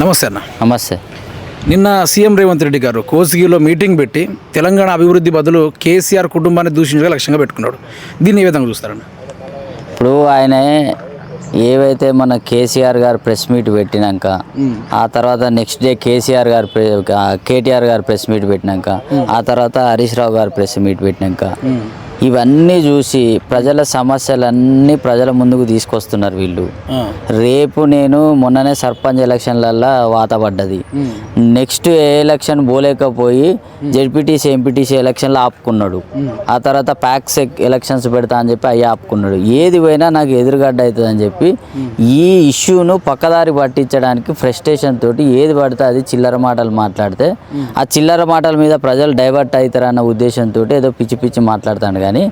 నమస్తే అన్న. నమస్తే. నిన్న సీఎం రేవంత్ రెడ్డి గారు కోసిగిలో మీటింగ్ పెట్టి తెలంగాణ అభివృద్ధి బదులు కేసీఆర్ కుటుంబాన్ని దూషించగా లక్ష్యంగా పెట్టుకున్నాడు. దీన్ని ఏ విధంగా చూస్తారన్న? ఇప్పుడు ఆయన ఏవైతే మన కేసీఆర్ గారు ప్రెస్ మీట్ పెట్టినాక ఆ తర్వాత నెక్స్ట్ డే కేసీఆర్ గారు కేటీఆర్ గారు ప్రెస్ మీట్ పెట్టినాక ఆ తర్వాత హరీష్ రావు గారు ప్రెస్ మీట్ పెట్టినాక ఇవన్నీ చూసి ప్రజల సమస్యలన్నీ ప్రజల ముందుకు తీసుకొస్తున్నారు వీళ్ళు. రేపు నేను మొన్ననే సర్పంచ్ ఎలక్షన్లల్లో వాత పడ్డది. నెక్స్ట్ ఏ ఎలక్షన్ పోలేకపోయి జెడ్పీటీసీ ఎంపీటీసీ ఎలక్షన్లో ఆపుకున్నాడు. ఆ తర్వాత ప్యాక్స్ ఎలక్షన్స్ పెడతా అని చెప్పి అయ్యి ఆపుకున్నాడు. ఏది పోయినా నాకు ఎదురుగడ్డ అవుతుంది అని చెప్పి ఈ ఇష్యూను పక్కదారి పట్టించడానికి ఫ్రస్ట్రేషన్ తోటి ఏది పడితే అది చిల్లర మాటలు మాట్లాడితే ఆ చిల్లర మాటల మీద ప్రజలు డైవర్ట్ అవుతారన్న ఉద్దేశంతో ఏదో పిచ్చి పిచ్చి మాట్లాడతాడు. కానీ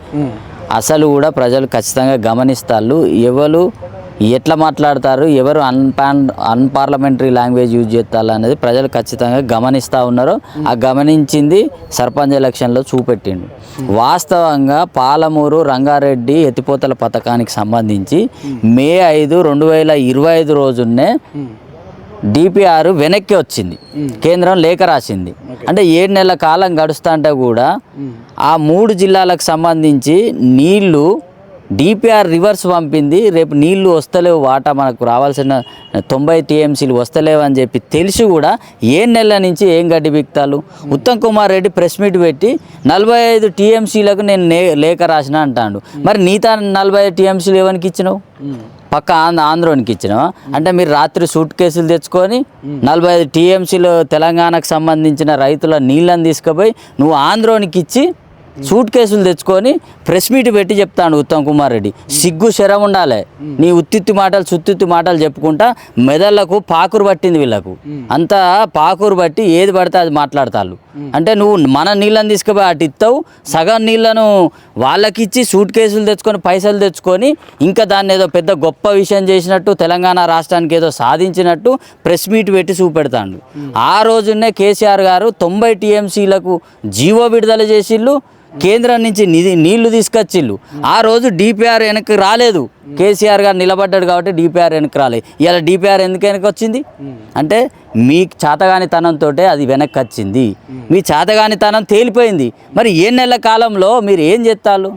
అసలు కూడా ప్రజలు ఖచ్చితంగా గమనిస్తారు. ఎవరు ఎట్లా మాట్లాడతారు ఎవరు అన్పాన్ అన్పార్లమెంటరీ లాంగ్వేజ్ యూజ్ చేస్తారు అనేది ప్రజలు ఖచ్చితంగా గమనిస్తూ ఉన్నారు. ఆ గమనించింది సర్పంచ్ ఎలక్షన్లో చూపెట్టిండు. వాస్తవంగా పాలమూరు రంగారెడ్డి ఎత్తిపోతల పథకానికి సంబంధించి మే ఐదు రెండు వేల ఇరవై ఐదు రోజున్నే డిపిఆర్ వెనక్కి వచ్చింది. కేంద్రం లేఖ రాసింది. అంటే ఏడు నెలల కాలం గడుస్తుంటే కూడా ఆ మూడు జిల్లాలకు సంబంధించి నీళ్ళు డిపిఆర్ రివర్స్ పంపింది. రేపు నీళ్ళు వస్తలేవు వాటా మనకు రావాల్సిన తొంభై టీఎంసీలు వస్తలేవు అని చెప్పి తెలిసి కూడా ఏ నెలల నుంచి ఏం గడ్డి బిక్తాలు? ఉత్తమ్ కుమార్ రెడ్డి ప్రెస్ మీట్ పెట్టి నలభై ఐదు టీఎంసీలకు నేను లేఖ రాసిన అంటాడు. మరి నీతా నలభై ఐదు టీఎంసీలు ఎవరికి ఇచ్చినావు? పక్క ఆంధ్ర ఆంధ్రోనికి ఇచ్చినాం. అంటే మీరు రాత్రి సూట్ కేసులు తెచ్చుకొని నలభై ఐదు టీఎంసీలు తెలంగాణకు సంబంధించిన రైతుల నీళ్ళని తీసుకుపోయి నువ్వు ఆంధ్రోనికి ఇచ్చి సూట్ కేసులు తెచ్చుకొని ప్రెస్ మీట్ పెట్టి చెప్తాడు ఉత్తమ్ కుమార్ రెడ్డి. సిగ్గు శరం ఉండాలి. నీ ఉత్తిత్తి మాటలు సుత్తిత్తి మాటలు చెప్పుకుంటా మెదళ్ళకు పాకురు పట్టింది వీళ్ళకు. అంతా పాకురు బట్టి ఏది పడితే అది మాట్లాడతాళ్ళు. అంటే నువ్వు మన నీళ్ళని తీసుకుపోయి అటు ఇస్తావు సగం నీళ్ళను వాళ్ళకి ఇచ్చి సూట్ కేసులు తెచ్చుకొని పైసలు తెచ్చుకొని ఇంకా దాన్ని ఏదో పెద్ద గొప్ప విషయం చేసినట్టు తెలంగాణ రాష్ట్రానికి ఏదో సాధించినట్టు ప్రెస్ మీట్ పెట్టి చూపెడతాడు. ఆ రోజునే కేసీఆర్ గారు తొంభై టీఎంసీలకు జీవో విడుదల చేసిళ్ళు. కేంద్రం నుంచి నిధి నీళ్ళు తీసుకొచ్చిళ్ళు. ఆ రోజు డిపిఆర్ వెనక్కి రాలేదు. కేసీఆర్ గారు నిలబడ్డాడు కాబట్టి డిపిఆర్ వెనక్కి రాలేదు ఇలా డిపిఆర్ ఎందుకు వెనక్కి వచ్చింది? అంటే మీ చేతగానితనంతో అది వెనక్కి వచ్చింది. మీ చేతగానితనం తేలిపోయింది. మరి ఏ నెలల కాలంలో మీరు ఏం చేస్తారు?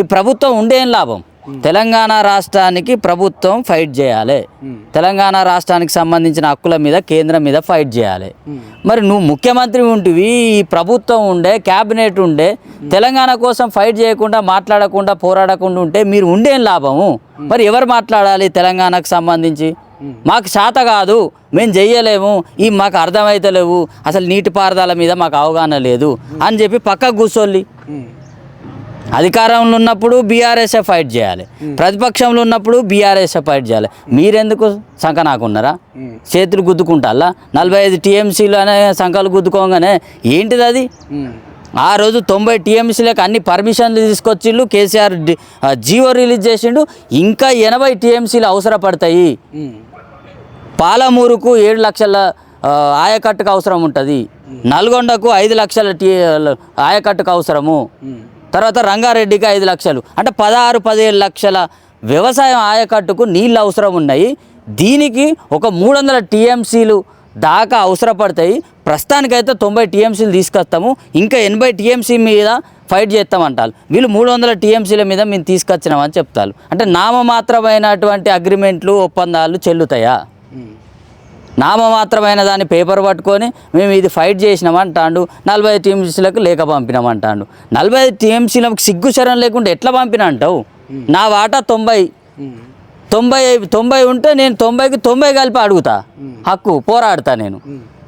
ఈ ప్రభుత్వం ఉండేం లాభం? తెలంగాణ రాష్ట్రానికి ప్రభుత్వం ఫైట్ చేయాలి. తెలంగాణ రాష్ట్రానికి సంబంధించిన హక్కుల మీద కేంద్రం మీద ఫైట్ చేయాలి. మరి నువ్వు ముఖ్యమంత్రి ఉంటివి ఈ ప్రభుత్వం ఉండే క్యాబినెట్ ఉండే తెలంగాణ కోసం ఫైట్ చేయకుండా మాట్లాడకుండా పోరాడకుండా ఉంటే మీరు ఉండేం లాభము? మరి ఎవరు మాట్లాడాలి తెలంగాణకు సంబంధించి? మాకు శాత కాదు మేము చెయ్యలేము ఈ మాకు అర్థమైతలేవు అసలు నీటిపారుదల మీద మాకు అవగాహన లేదు అని చెప్పి పక్కకు కూర్చోళ్ళి అధికారంలో ఉన్నప్పుడు బీఆర్ఎస్ఏ ఫైట్ చేయాలి. ప్రతిపక్షంలో ఉన్నప్పుడు బీఆర్ఎస్ఏ ఫైట్ చేయాలి. మీరెందుకు సంఖ నాకున్నారా చేతులు గుద్దుకుంటాలా నలభై ఐదు టీఎంసీలు అనే సంఖలు గుద్దుకోగానే ఏంటిది అది? ఆ రోజు తొంభై టీఎంసీలకు అన్ని పర్మిషన్లు తీసుకొచ్చిళ్ళు కేసీఆర్ జీవో రిలీజ్ చేసిండు. ఇంకా ఎనభై టీఎంసీలు అవసరపడతాయి. పాలమూరుకు ఏడు లక్షల ఆయకట్టుకు అవసరం ఉంటుంది. నల్గొండకు ఐదు లక్షల టీ ఆయకట్టుకు అవసరము. తర్వాత రంగారెడ్డికి ఐదు లక్షలు. అంటే పదహారు పదిహేడు లక్షల వ్యవసాయం ఆయకట్టుకు నీళ్ళు అవసరం ఉన్నాయి. దీనికి ఒక మూడు వందల టీఎంసీలు దాకా అవసరపడతాయి. ప్రస్తుతానికైతే తొంభై టీఎంసీలు తీసుకొస్తాము. ఇంకా ఎనభై టీఎంసీ మీద ఫైట్ చేస్తామంటారు. వీళ్ళు మూడు వందల టీఎంసీల మీద మేము తీసుకొచ్చినామని చెప్తారు. అంటే నామమాత్రమైనటువంటి అగ్రిమెంట్లు ఒప్పందాలు చెల్లుతాయా? నామమాత్రమైన దాన్ని పేపర్ పట్టుకొని మేము ఇది ఫైట్ చేసినాం అంటాడు. నలభై ఐదు టీఎంసీలకు లేక పంపినాం అంటాడు. నలభై ఐదు టీఎంసీలకు సిగ్గు శరం లేకుండా ఎట్లా పంపిన అంటావు? నా వాటా తొంభై. తొంభై తొంభై ఉంటే నేను తొంభైకి తొంభై కలిపి అడుగుతా. హక్కు పోరాడతా నేను.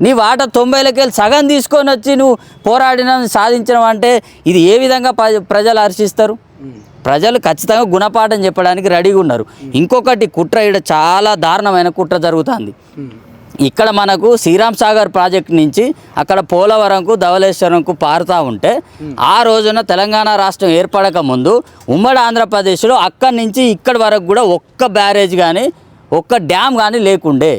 నీ వాట తొంభైలకి వెళ్ళి సగం తీసుకొని వచ్చి నువ్వు పోరాడిన సాధించడం అంటే ఇది ఏ విధంగా ప్ర- ప్రజలు హర్షిస్తారు? ప్రజలు ఖచ్చితంగా గుణపాఠం చెప్పడానికి రెడీగా ఉన్నారు. ఇంకొకటి కుట్ర ఇక్కడ చాలా దారుణమైన కుట్ర జరుగుతుంది. ఇక్కడ మనకు శ్రీరామ్ సాగర్ ప్రాజెక్ట్ నుంచి అక్కడ పోలవరంకు ధవళేశ్వరంకు పారుతూ ఉంటే ఆ రోజున తెలంగాణ రాష్ట్రం ఏర్పడక ముందు ఉమ్మడి ఆంధ్రప్రదేశ్లో అక్కడి నుంచి ఇక్కడి వరకు కూడా ఒక్క బ్యారేజ్ కానీ ఒక్క డ్యామ్ కానీ లేకుండే.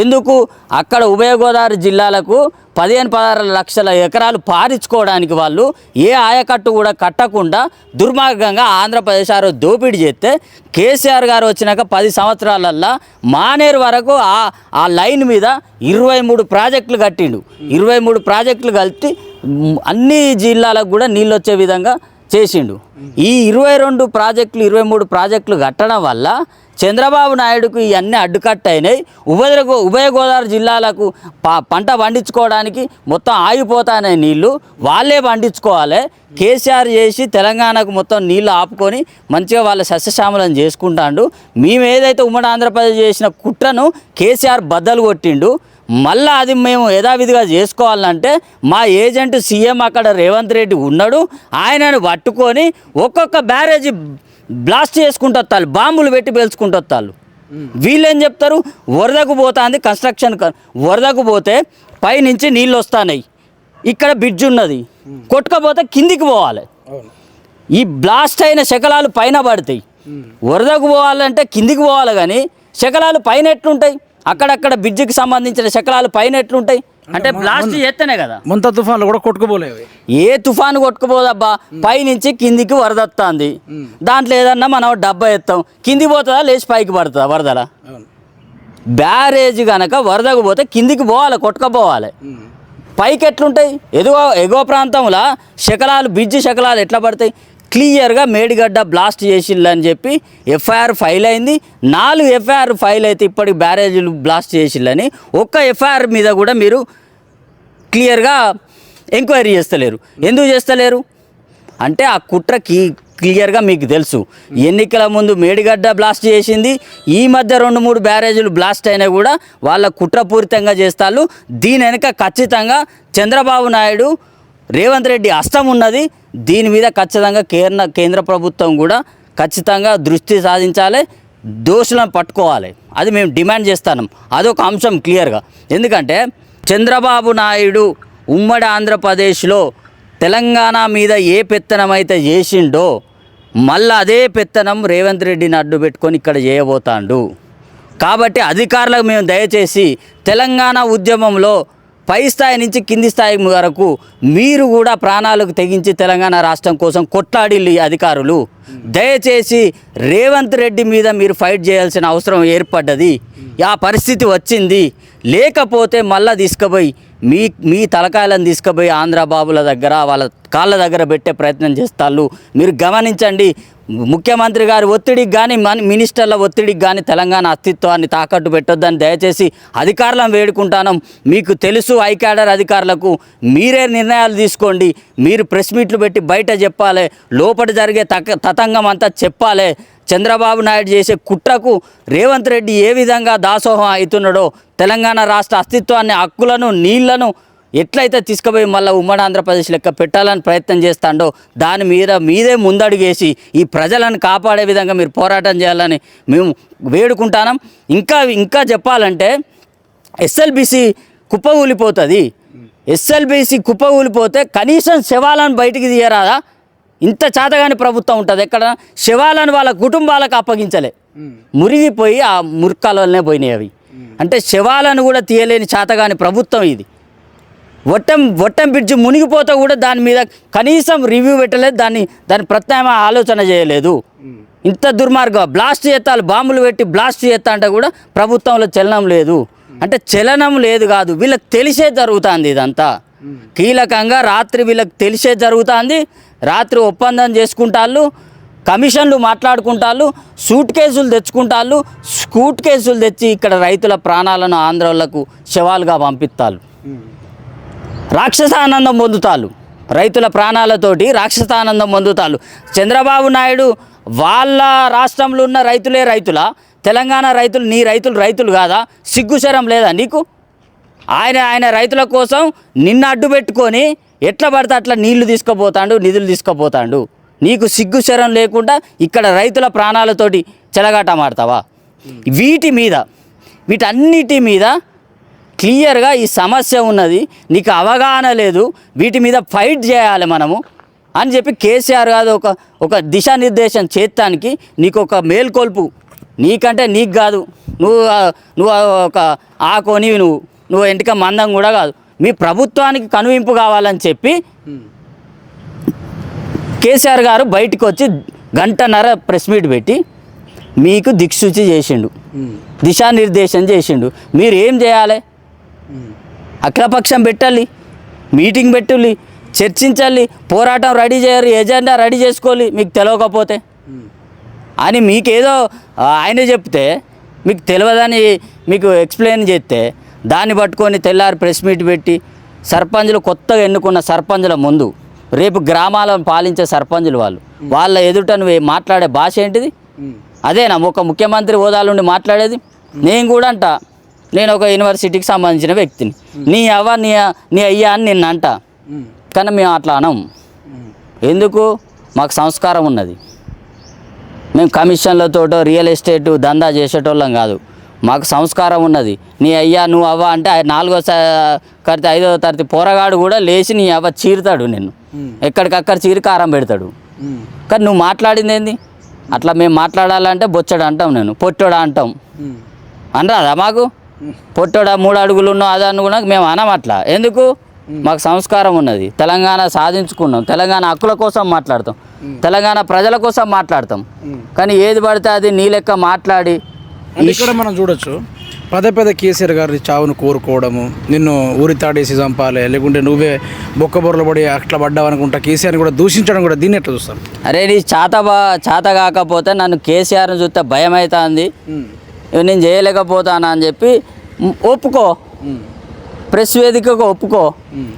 ఎందుకు? అక్కడ ఉభయ గోదావరి జిల్లాలకు పదిహేను పదహారు లక్షల ఎకరాలు పారించుకోవడానికి వాళ్ళు ఏ ఆయకట్టు కూడా కట్టకుండా దుర్మార్గంగా ఆంధ్రప్రదేశ్ ఆరో దోపిడీ చేస్తే కేసీఆర్ గారు వచ్చినాక పది సంవత్సరాలల్లా మానేరు వరకు ఆ ఆ లైన్ మీద ఇరవై మూడు ప్రాజెక్టులు కట్టిండు. ఇరవై మూడు ప్రాజెక్టులు కలిపి అన్ని జిల్లాలకు కూడా నీళ్ళు వచ్చే విధంగా చేసిండు. ఈ ఇరవై రెండు ప్రాజెక్టులు ఇరవై మూడు ప్రాజెక్టులు కట్టడం వల్ల చంద్రబాబు నాయుడుకు ఇవన్నీ అడ్డుకట్ట అయినాయి. ఉభయ గో- ఉభయ గోదావరి జిల్లాలకు ప- పంట పండించుకోవడానికి మొత్తం ఆగిపోతానే నీళ్ళు. వాళ్ళే పండించుకోవాలి. కేసీఆర్ చేసి తెలంగాణకు మొత్తం నీళ్ళు ఆపుకొని మంచిగా వాళ్ళ సస్యశ్యామలం చేసుకుంటాండు. మేము ఏదైతే ఉమ్మడి ఆంధ్రప్రదేశ్ చేసిన కుట్రను కేసీఆర్ బద్దలు కొట్టిండు. మళ్ళీ అది మేము యథావిధిగా చేసుకోవాలంటే మా ఏజెంట్ సీఎం అక్కడ రేవంత్ రెడ్డి ఉన్నాడు. ఆయనను పట్టుకొని ఒక్కొక్క బ్యారేజీ బ్లాస్ట్ చేసుకుంటూ వస్తారు బాంబులు పెట్టి పేల్చుకుంటూ వస్తారు వీళ్ళు చెప్తారు? వరదకు పోతుంది కన్స్ట్రక్షన్ వరదకు పోతే పైనుంచి నీళ్ళు వస్తున్నాయి ఇక్కడ బ్రిడ్జ్ ఉన్నది. కొట్టుకపోతే కిందికి పోవాలి. ఈ బ్లాస్ట్ అయిన శకలాలు పైన పడతాయి. వరదకు పోవాలంటే కిందికి పోవాలి కానీ శకలాలు పైన ఎట్లుంటాయి? అక్కడక్కడ బ్రిడ్జికి సంబంధించిన శకలాలు పైన ఎట్లుంటాయి? అంటే బ్లాస్ట్ చేస్తేనే కదా. ముంత తుఫాన్లు కూడా కొట్టుకుపోలేవు. ఏ తుఫాను కొట్టుకుపోదబ్బా? పైనుంచి కిందికి వరద వస్తుంది దాంట్లో ఏదన్నా మనం డబ్బా ఎత్తాం. కిందికి పోతుందా? లేచి పైకి పడుతుందా వరదలా? బ్యారేజ్ కనుక వరదకు పోతే కిందికి పోవాలి కొట్టుకపోవాలి. పైకి ఎట్లుంటాయి ఎగువ ఎగువ ప్రాంతంలో శకలాలు బిజ్జి శకలాలు ఎట్లా పడతాయి? క్లియర్గా మేడిగడ్డ బ్లాస్ట్ చేసిల్లు చెప్పి ఎఫ్ఐఆర్ ఫైల్ అయింది. నాలుగు ఎఫ్ఐఆర్ ఫైల్ అయితే ఇప్పటికి బ్యారేజీలు బ్లాస్ట్ చేసిల్లని. ఒక్క ఎఫ్ఐఆర్ మీద కూడా మీరు క్లియర్గా ఎంక్వైరీ చేస్తలేరు. ఎందుకు చేస్తలేరు? అంటే ఆ కుట్ర కీ క్లియర్గా మీకు తెలుసు. ఎన్నికల ముందు మేడిగడ్డ బ్లాస్ట్ చేసింది. ఈ మధ్య రెండు మూడు బ్యారేజీలు బ్లాస్ట్ అయినా కూడా వాళ్ళ కుట్రపూరితంగా చేస్తారు దీని వెనుక ఖచ్చితంగా చంద్రబాబు నాయుడు రేవంత్ రెడ్డి అస్తం ఉన్నది. దీని మీద ఖచ్చితంగా కేంద్ర కేంద్ర ప్రభుత్వం కూడా ఖచ్చితంగా దృష్టి సాధించాలి దోషులను పట్టుకోవాలి. అది మేము డిమాండ్ చేస్తాను. అదొక అంశం క్లియర్గా. ఎందుకంటే చంద్రబాబు నాయుడు ఉమ్మడి ఆంధ్రప్రదేశ్లో తెలంగాణ మీద ఏ పెత్తనం అయితే చేసిండో మళ్ళీ అదే పెత్తనం రేవంత్ రెడ్డిని అడ్డు పెట్టుకొని ఇక్కడ చేయబోతాండు. కాబట్టి అధికారులకు మేము దయచేసి తెలంగాణ ఉద్యమంలో పై స్థాయి నుంచి కింది స్థాయి వరకు మీరు కూడా ప్రాణాలకు తెగించి తెలంగాణ రాష్ట్రం కోసం కొట్లాడిల్లు అధికారులు. దయచేసి రేవంత్ రెడ్డి మీద మీరు ఫైట్ చేయాల్సిన అవసరం ఏర్పడ్డది. ఆ పరిస్థితి వచ్చింది. లేకపోతే మళ్ళా తీసుకుపోయి మీ మీ తలకాయలను తీసుకుపోయి ఆంధ్ర బాబుల దగ్గర వాళ్ళ కాళ్ళ దగ్గర పెట్టే ప్రయత్నం చేస్తారు మీరు గమనించండి ముఖ్యమంత్రి గారి ఒత్తిడికి కానీ మన మినిస్టర్ల ఒత్తిడికి కానీ తెలంగాణ అస్తిత్వాన్ని తాకట్టు పెట్టొద్దని దయచేసి అధికారులను వేడుకుంటాను. మీకు తెలుసు ఐకాడర్ అధికారులకు మీరే నిర్ణయాలు తీసుకోండి. మీరు ప్రెస్ మీట్లు పెట్టి బయట చెప్పాలి లోపల జరిగే తక తతంగం అంతా చెప్పాలి. చంద్రబాబు నాయుడు చేసే కుట్రకు రేవంత్ రెడ్డి ఏ విధంగా దాసోహం అవుతున్నాడో తెలంగాణ రాష్ట్ర అస్తిత్వాన్ని హక్కులను నీళ్ళను ఎట్లయితే తీసుకుపోయి మళ్ళీ ఉమ్మడి ఆంధ్రప్రదేశ్ లెక్క పెట్టాలని ప్రయత్నం చేస్తాడో దాని మీద మీదే ముందడుగేసి ఈ ప్రజలను కాపాడే విధంగా మీరు పోరాటం చేయాలని మేము వేడుకుంటాం ఇంకా ఇంకా చెప్పాలంటే ఎస్ఎల్బిసి కుప్ప ఊలిపోతుంది. ఎస్ఎల్బిసి కుప్ప ఊలిపోతే కనీసం శవాలను బయటికి తీయరాదా? ఇంత చేతగాని ప్రభుత్వం ఉంటుంది. ఎక్కడ? శవాలను వాళ్ళ కుటుంబాలకు అప్పగించలే. మురిగిపోయి ఆ మురికాలనే పోయినాయి అవి. అంటే శవాలను కూడా తీయలేని చేతగాని ప్రభుత్వం ఇది. వట్టం వట్టం బ్రిడ్జ్ మునిగిపోతే కూడా దాని మీద కనీసం రివ్యూ పెట్టలేదు. దాన్ని దాని ప్రత్యామ్నాయ ఆలోచన చేయలేదు. ఇంత దుర్మార్గం. బ్లాస్ట్ చేస్తాలు బాంబులు పెట్టి బ్లాస్ట్ చేస్తా అంటే కూడా ప్రభుత్వంలో చలనం లేదు. అంటే చలనం లేదు కాదు. వీళ్ళకి తెలిసే జరుగుతుంది ఇదంతా. కీలకంగా రాత్రి వీళ్ళకి తెలిసే జరుగుతుంది. రాత్రి ఒప్పందం చేసుకుంటాళ్ళు కమిషన్లు మాట్లాడుకుంటాళ్ళు సూట్ కేసులు తెచ్చుకుంటాళ్ళు స్కూట్ కేసులు తెచ్చి ఇక్కడ రైతుల ప్రాణాలను ఆంధ్రోళ్ళకు శవాలుగా పంపిస్తారు రాక్షసానందం పొందుతారు రైతుల ప్రాణాలతోటి రాక్షసానందం పొందుతారు చంద్రబాబు నాయుడు వాళ్ళ రాష్ట్రంలో ఉన్న రైతులే రైతుల? తెలంగాణ రైతులు నీ రైతులు రైతులు కాదా? సిగ్గుశరం లేదా నీకు? ఆయన ఆయన రైతుల కోసం నిన్ను అడ్డు పెట్టుకొని ఎట్లా పడితే అట్లా నీళ్ళు తీసుకుపోతాడు నిధులు తీసుకుపోతాడు. నీకు సిగ్గు శరం లేకుండా ఇక్కడ రైతుల ప్రాణాలతోటి చెలగాటమాడతావా వీటి మీద వీటన్నిటి మీద క్లియర్గా ఈ సమస్య ఉన్నది. నీకు అవగాహన లేదు. వీటి మీద ఫైట్ చేయాలి మనము అని చెప్పి కేసీఆర్ కాదు ఒక ఒక దిశానిర్దేశం చేస్తానికి నీకు ఒక మేల్కొల్పు. నీకంటే నీకు కాదు. నువ్వు నువ్వు ఒక ఆ నువ్వు. నువ్వు ఎంటిక మందం కూడా కాదు. మీ ప్రభుత్వానికి కనువింపు కావాలని చెప్పి కేసీఆర్ గారు బయటికి వచ్చి గంటన్నర ప్రెస్ మీట్ పెట్టి మీకు దిక్సూచి చేసిండు. దిశానిర్దేశం చేసిండు. మీరు ఏం చేయాలి? అఖిలపక్షం పెట్టాలి. మీటింగ్ పెట్టాలి. చర్చించాలి. పోరాటం రెడీ చేయరు ఎజెండా రెడీ చేసుకోవాలి. మీకు తెలియకపోతే అని మీకేదో ఆయన చెప్తే మీకు తెలియదని మీకు ఎక్స్ప్లెయిన్ చేస్తే దాన్ని పట్టుకొని తెల్లారి ప్రెస్ మీట్ పెట్టి సర్పంచులు కొత్తగా ఎన్నుకున్న సర్పంచుల ముందు రేపు గ్రామాలను పాలించే సర్పంచులు వాళ్ళు. వాళ్ళ ఎదుట నువ్వు మాట్లాడే భాష ఏంటిది? అదేనా? ఒక ముఖ్యమంత్రి హోదాల నుండి మాట్లాడేది? నేను కూడా అంట. నేను ఒక యూనివర్సిటీకి సంబంధించిన వ్యక్తిని. నీ అవ్వ నీ నీ అయ్యా అని నిన్ను అంట. కానీ మేము అట్లా అనం ఎందుకు? మాకు సంస్కారం ఉన్నది. మేము కమిషన్లతోటో రియల్ ఎస్టేట్ దందా చేసేటోళ్ళం కాదు. మాకు సంస్కారం ఉన్నది. నీ అయ్యా నువ్వు అవ్వ అంటే నాలుగో కడితే ఐదో తరగతి పోరగాడు కూడా లేచి నీ అవ్వ చీరుతాడు నిన్ను. ఎక్కడికక్కడ చీరి కారం పెడతాడు. కానీ నువ్వు మాట్లాడింది ఏంది? అట్లా మేము మాట్లాడాలంటే బొచ్చడు అంటాం నేను. పొట్టోడా అంటాం. అనరాదా మాకు? పొట్టోడా మూడు అడుగులు ఉన్నావు అదని కూడా మేము అనం అట్లా. ఎందుకు? మాకు సంస్కారం ఉన్నది. తెలంగాణ సాధించుకున్నాం. తెలంగాణ హక్కుల కోసం మాట్లాడతాం. తెలంగాణ ప్రజల కోసం మాట్లాడతాం. కానీ ఏది పడితే అది నీ లెక్క మాట్లాడి ఇక్కడ మనం చూడొచ్చు. పదే పదే కేసీఆర్ గారి చావును కోరుకోవడము నిన్ను ఊరి తాడేసి చంపాలి లేకుంటే నువ్వే బొక్క బొర్రలు పడి అట్లా పడ్డావు అనుకుంటా కేసీఆర్ని కూడా దూషించడం కూడా దీన్ని ఎట్లా చూస్తాను అరే నీ చేత చేత కాకపోతే నన్ను కేసీఆర్ని చూస్తే భయం అవుతుంది నేను చేయలేకపోతానా అని చెప్పి ఒప్పుకో. ప్రెస్ వేదికకు ఒప్పుకో.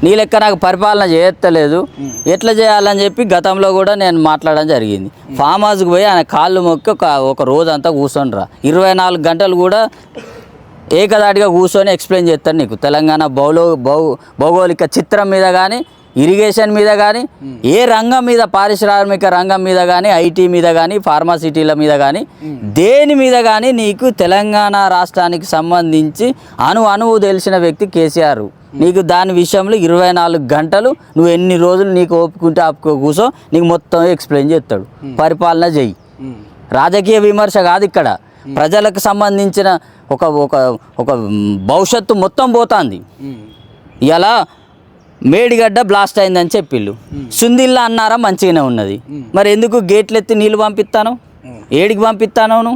నీ లెక్క నాకు పరిపాలన చేయత్తలేదు. ఎట్లా చేయాలని చెప్పి గతంలో కూడా నేను మాట్లాడడం జరిగింది. ఫామ్ హౌస్కి పోయి ఆయన కాళ్ళు మొక్కి ఒక ఒక రోజు అంతా కూర్చొని రా ఇరవై నాలుగు గంటలు కూడా ఏకదాటిగా కూర్చొని ఎక్స్ప్లెయిన్ చేస్తాను నీకు. తెలంగాణ భౌలో భౌ భౌగోళిక చిత్రం మీద కానీ ఇరిగేషన్ మీద కానీ ఏ రంగం మీద పారిశ్రామిక రంగం మీద కానీ ఐటీ మీద కానీ ఫార్మాసిటీల మీద కానీ దేని మీద కానీ నీకు తెలంగాణ రాష్ట్రానికి సంబంధించి అణు అణువు తెలిసిన వ్యక్తి కేసీఆర్. నీకు దాని విషయంలో ఇరవై నాలుగు గంటలు నువ్వు ఎన్ని రోజులు నీకు ఒప్పుకుంటే ఆపుకో కూర్చో నీకు మొత్తం ఎక్స్ప్లెయిన్ చేస్తాడు. పరిపాలన చెయ్యి. రాజకీయ విమర్శ కాదు ఇక్కడ. ప్రజలకు సంబంధించిన ఒక ఒక ఒక భవిష్యత్తు మొత్తం పోతుంది. ఇలా మేడిగడ్డ బ్లాస్ట్ అయిందని చెప్పిళ్ళు. సుందిల్లా అన్నారా మంచిగానే ఉన్నది. మరి ఎందుకు గేట్లు ఎత్తి నీళ్ళు పంపిస్తాను ఏడికి పంపిస్తాను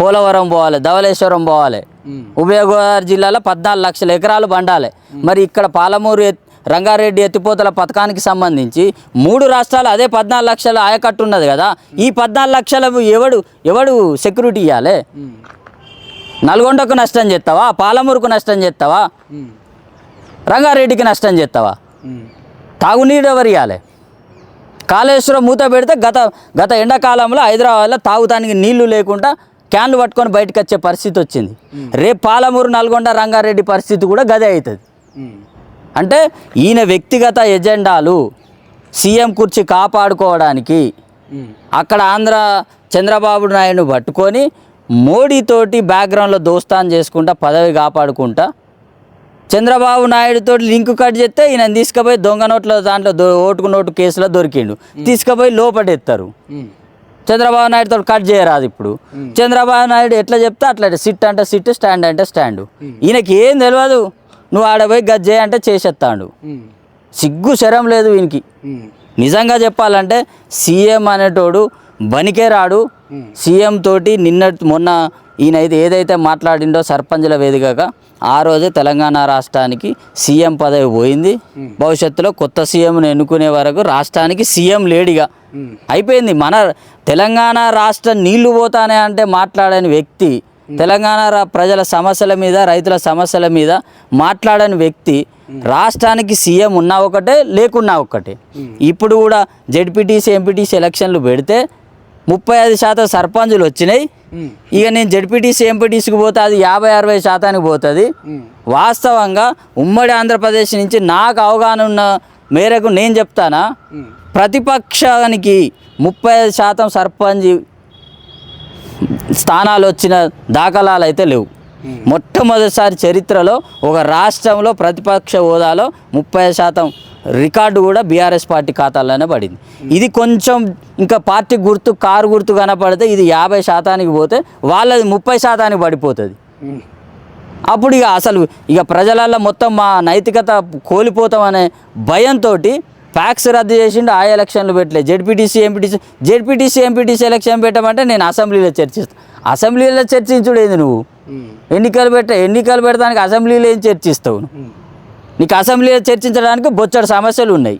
పోలవరం పోవాలి ధవళేశ్వరం పోవాలి. ఉభయ గోదావరి జిల్లాలో పద్నాలుగు లక్షల ఎకరాలు పండాలి. మరి ఇక్కడ పాలమూరు రంగారెడ్డి ఎత్తిపోతల పథకానికి సంబంధించి మూడు రాష్ట్రాలు అదే పద్నాలుగు లక్షల ఆయకట్టు ఉన్నది కదా. ఈ పద్నాలుగు లక్షలకు ఎవడు ఎవడు సెక్యూరిటీ ఇవ్వాలి నల్గొండకు నష్టం చేస్తావా? పాలమూరుకు నష్టం చేస్తావా? రంగారెడ్డికి నష్టం చేస్తావా? తాగునీరు ఎవరు ఇవ్వాలి కాళేశ్వరం మూత పెడితే గత గత ఎండాకాలంలో హైదరాబాద్లో తాగుతానికి నీళ్ళు లేకుండా క్యాన్లు పట్టుకొని బయటకు వచ్చే పరిస్థితి వచ్చింది. రేపు పాలమూరు నల్గొండ రంగారెడ్డి పరిస్థితి కూడా గదే అవుతుంది. అంటే ఈయన వ్యక్తిగత ఎజెండాలు సీఎం కుర్చీ కాపాడుకోవడానికి అక్కడ ఆంధ్ర చంద్రబాబు నాయుడు పట్టుకొని మోడీతోటి బ్యాక్గ్రౌండ్లో దోస్తాన్ చేసుకుంటా పదవి కాపాడుకుంటా చంద్రబాబు నాయుడుతో లింక్ కట్ చేస్తే ఈయన తీసుకుపోయి దొంగ నోట్ల దాంట్లో ఓటుకు నోటు కేసులో దొరికిండు. తీసుకుపోయి లోపడెత్తారు చంద్రబాబు నాయుడుతో కట్ చేయరాదు ఇప్పుడు. చంద్రబాబు నాయుడు ఎట్లా చెప్తే అట్లా సిట్ అంటే సిట్ స్టాండ్ అంటే స్టాండ్. ఈయనకి ఏం తెలియదు నువ్వు ఆడ పోయి గజ్జే అంటే చేసేస్తాడు సిగ్గు శరం లేదు వీనికి నిజంగా చెప్పాలంటే సీఎం అనేటోడు బనికే రాడు. సీఎం తోటి నిన్న మొన్న ఈయన ఏదైతే మాట్లాడిండో సర్పంచుల వేదికగా ఆ రోజే తెలంగాణ రాష్ట్రానికి సీఎం పదవి పోయింది. భవిష్యత్తులో కొత్త సీఎంను ఎన్నుకునే వరకు రాష్ట్రానికి సీఎం లేడిగా. అయిపోయింది. మన తెలంగాణ రాష్ట్రం నీళ్ళు పోతానే అంటే మాట్లాడని వ్యక్తి తెలంగాణ ప్రజల సమస్యల మీద రైతుల సమస్యల మీద మాట్లాడని వ్యక్తి రాష్ట్రానికి సీఎం ఉన్నా ఒకటే లేకున్నా ఒకటే ఇప్పుడు కూడా జెడ్పీటీసీ ఎంపీటీసీ ఎలక్షన్లు పెడితే ముప్పై ఐదు శాతం సర్పంచులు వచ్చినాయి. ఇక నేను జెడ్పీటీసీ ఎంపీటీసీకి పోతే అది యాభై అరవై శాతానికి పోతుంది. వాస్తవంగా ఉమ్మడి ఆంధ్రప్రదేశ్ నుంచి నాకు అవగాహన ఉన్న మేరకు నేను చెప్తానా ప్రతిపక్షానికి ముప్పై ఐదు శాతం సర్పంచ్ స్థానాలు వచ్చిన దాఖలాలు అయితే లేవు. మొట్టమొదటిసారి చరిత్రలో ఒక రాష్ట్రంలో ప్రతిపక్ష హోదాలో ముప్పై శాతం రికార్డు కూడా బీఆర్ఎస్ పార్టీ ఖాతాలోనే పడింది. ఇది కొంచెం ఇంకా పార్టీ గుర్తు కారు గుర్తు కనపడితే ఇది యాభై శాతానికి పోతే వాళ్ళది ముప్పై శాతానికి పడిపోతుంది. అప్పుడు ఇక అసలు ఇక ప్రజలలో మొత్తం మా నైతికత కోల్పోతామనే భయంతో ఫ్యాక్స్ రద్దు చేసిండు ఆ ఎలక్షన్లు పెట్టలే. ZPTC MPTC ZPTC MPTC election పెట్టమంటే నేను అసెంబ్లీలో చర్చిస్తాను అసెంబ్లీలో చర్చించుడు ఏంది నువ్వు? ఎన్నికలు పెట్ట ఎన్నికలు పెడతానికి అసెంబ్లీలో ఏం చర్చిస్తావు? నీకు అసెంబ్లీలో చర్చించడానికి బొచ్చడు సమస్యలు ఉన్నాయి.